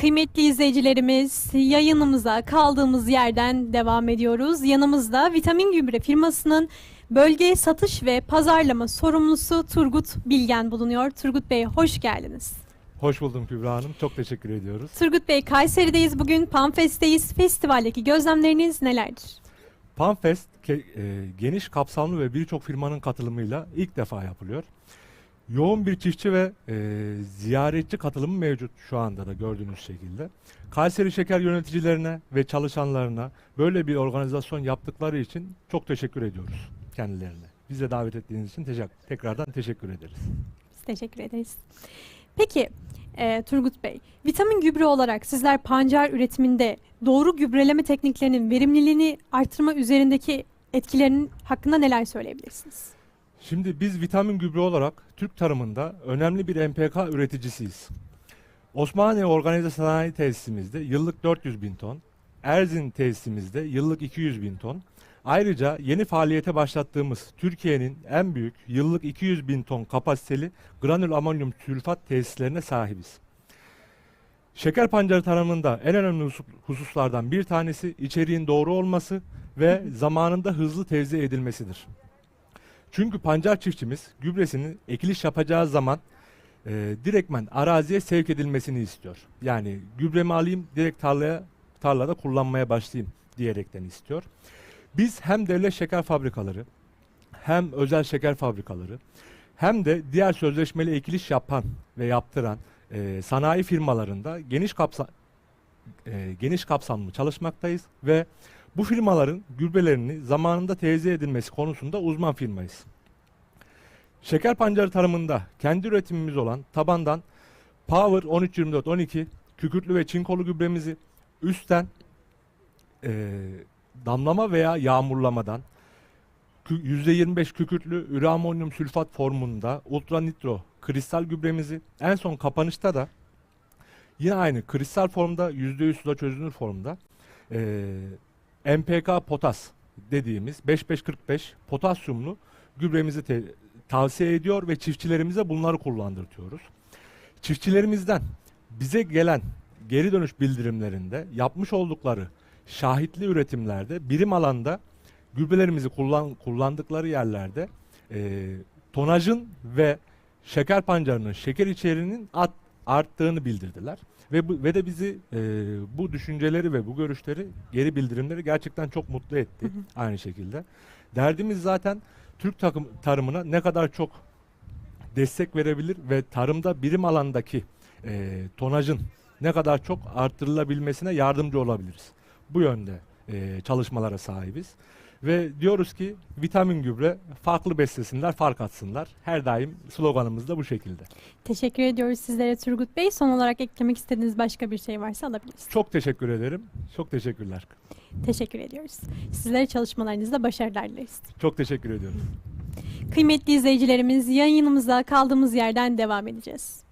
Kıymetli izleyicilerimiz, yayınımıza kaldığımız yerden devam ediyoruz. Yanımızda Vitamin Gübre firmasının bölge satış ve pazarlama sorumlusu Turgut Bilgen bulunuyor. Turgut Bey hoş geldiniz. Hoş buldum Kübra Hanım. Çok teşekkür ediyoruz. Turgut Bey Kayseri'deyiz bugün. Panfest'teyiz. Festivaldeki gözlemleriniz nelerdir? Panfest e, geniş kapsamlı ve birçok firmanın katılımıyla ilk defa yapılıyor. Yoğun bir çiftçi ve e, ziyaretçi katılımı mevcut şu anda da gördüğünüz şekilde. Kayseri Şeker yöneticilerine ve çalışanlarına böyle bir organizasyon yaptıkları için çok teşekkür ediyoruz kendilerine. Bize davet ettiğiniz için teşekkür, tekrardan teşekkür ederiz. Biz teşekkür ederiz. Peki e, Turgut Bey, vitamin gübre olarak sizler pancar üretiminde doğru gübreleme tekniklerinin verimliliğini artırma üzerindeki etkilerinin hakkında neler söyleyebilirsiniz? Şimdi biz vitamin gübre olarak Türk tarımında önemli bir MPK üreticisiyiz. Osmaniye Organize Sanayi Tesisimizde yıllık 400 bin ton, Erzin tesisimizde yıllık 200 bin ton. Ayrıca yeni faaliyete başlattığımız Türkiye'nin en büyük yıllık 200 bin ton kapasiteli granül amonyum sülfat tesislerine sahibiz. Şeker pancarı tarımında en önemli husus- hususlardan bir tanesi içeriğin doğru olması ve zamanında hızlı tevzi edilmesidir. Çünkü pancar çiftçimiz gübresini ekiliş yapacağı zaman e, direktmen araziye sevk edilmesini istiyor. Yani gübremi alayım direkt tarlaya tarlada kullanmaya başlayayım diyerekten istiyor. Biz hem devlet şeker fabrikaları hem özel şeker fabrikaları hem de diğer sözleşmeli ekiliş yapan ve yaptıran e, sanayi firmalarında geniş kapsa e, geniş kapsamlı çalışmaktayız ve bu firmaların gübrelerini zamanında tevzi edilmesi konusunda uzman firmayız. Şeker pancarı tarımında kendi üretimimiz olan tabandan Power 132412 kükürtlü ve çinkolu gübremizi üstten eee, damlama veya yağmurlamadan kü- %25 kükürtlü üramonyum sülfat formunda ultra nitro kristal gübremizi en son kapanışta da yine aynı kristal formda %100 suda çözünür formda eee MPK potas dediğimiz 5545 potasyumlu gübremizi te- tavsiye ediyor ve çiftçilerimize bunları kullandırtıyoruz. Çiftçilerimizden bize gelen geri dönüş bildirimlerinde yapmış oldukları şahitli üretimlerde birim alanda gübrelerimizi kullan, kullandıkları yerlerde eee, tonajın ve şeker pancarının şeker içeriğinin at, arttığını bildirdiler. Ve bu, ve de bizi e, bu düşünceleri ve bu görüşleri geri bildirimleri gerçekten çok mutlu etti Hı hı. aynı şekilde. Derdimiz zaten Türk takım tarımına ne kadar çok destek verebilir ve tarımda birim alandaki e, tonajın ne kadar çok arttırılabilmesine yardımcı olabiliriz. Bu yönde e, çalışmalara sahibiz. Ve diyoruz ki vitamin gübre farklı beslesinler, fark atsınlar. Her daim sloganımız da bu şekilde. Teşekkür ediyoruz sizlere Turgut Bey. Son olarak eklemek istediğiniz başka bir şey varsa alabilirsiniz. Çok teşekkür ederim. Çok teşekkürler. Teşekkür ediyoruz. Sizlere çalışmalarınızda başarılar dileriz. Çok teşekkür ediyorum. Kıymetli izleyicilerimiz yayınımıza kaldığımız yerden devam edeceğiz.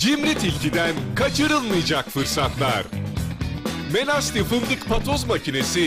Cimri Tilki'den kaçırılmayacak fırsatlar. Melasti fındık patoz makinesi